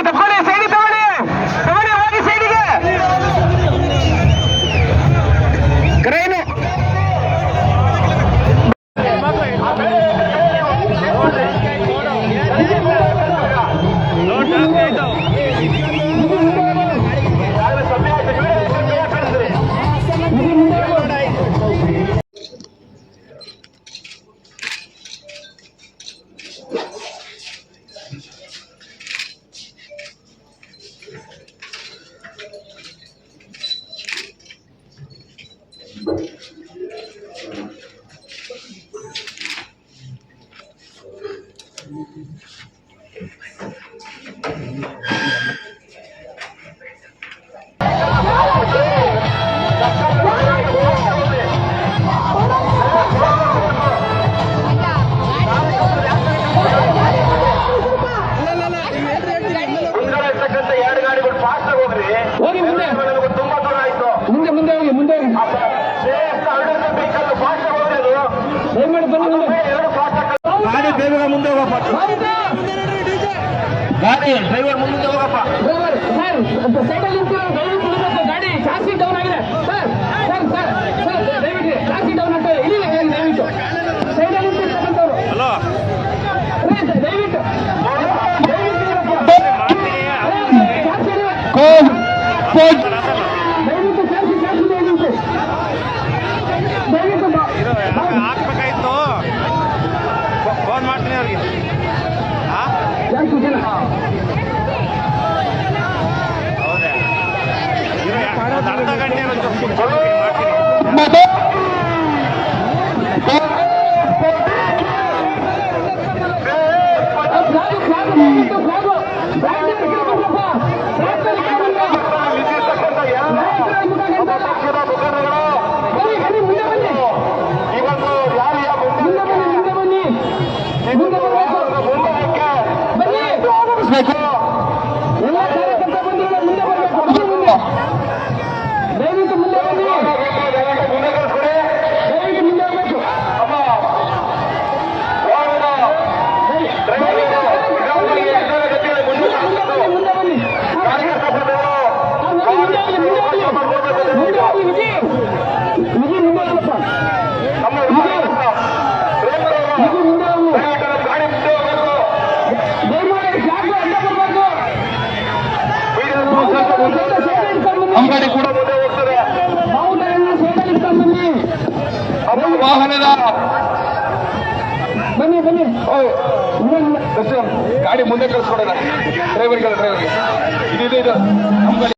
Stand up! ಹೋಗಿ ಮುಂದೆ ಹೋಗಿ ಮುಂದೆ ಹೋಗಿ ಮುಂದೆ ಹೋಗಿ ಗಾಡಿ ಬೇಗ ಮುಂದೆ ಹೋಗಪ್ಪ ಗಾಡಿ ಡ್ರೈವರ್ ಮುಂದೆ ಹೋಗಪ್ಪ. ಗಾಡಿ ಚಾಸಿ ಡೌನ್ ಆಗಿದೆ ಸರ್ ಸರ್ ಸರ್ ಸರ್ ದಯವಿಟ್ಟು ಚಾಸಿ ಡೌನ್ ಆಗ್ತಾ ಇದೆ ಇಳಿ ಹೇಳಿ ದಯವಿಟ್ಟು ಸೈಡಲ್ಲಿ ನಿಂತಿರ್ತಕ್ಕಂಥವ್ರು ದಯವಿಟ್ಟು ದಯವಿಟ್ಟು. ಫೋನ್ ಮಾಡ್ತೀನಿ ಅವ್ರಿಗೆ ಹಾ ಚಾಸಿ ಜನ ಹೌದೇ ಇರು, ಒಂದು ಅರ್ಧ ಗಂಟೆ ಒಂದು ಮಾಡ್ತೀನಿ देखो ಅಂಗಡಿ ಕೂಡ ಮುಂದೆ ಹೋಗ್ತದೆ. ವಾಹನದ ಬನ್ನಿ ಬನ್ನಿ. ಗಾಡಿ ಮುಂದೆ ಕಳಿಸ್ಕೊಡೋಣ. ಡ್ರೈವರ್ಗೆ ಡ್ರೈವರ್ಗೆ ಇದು ಇದು ಇದು. ನಮ್ಮ ಗಾಡಿ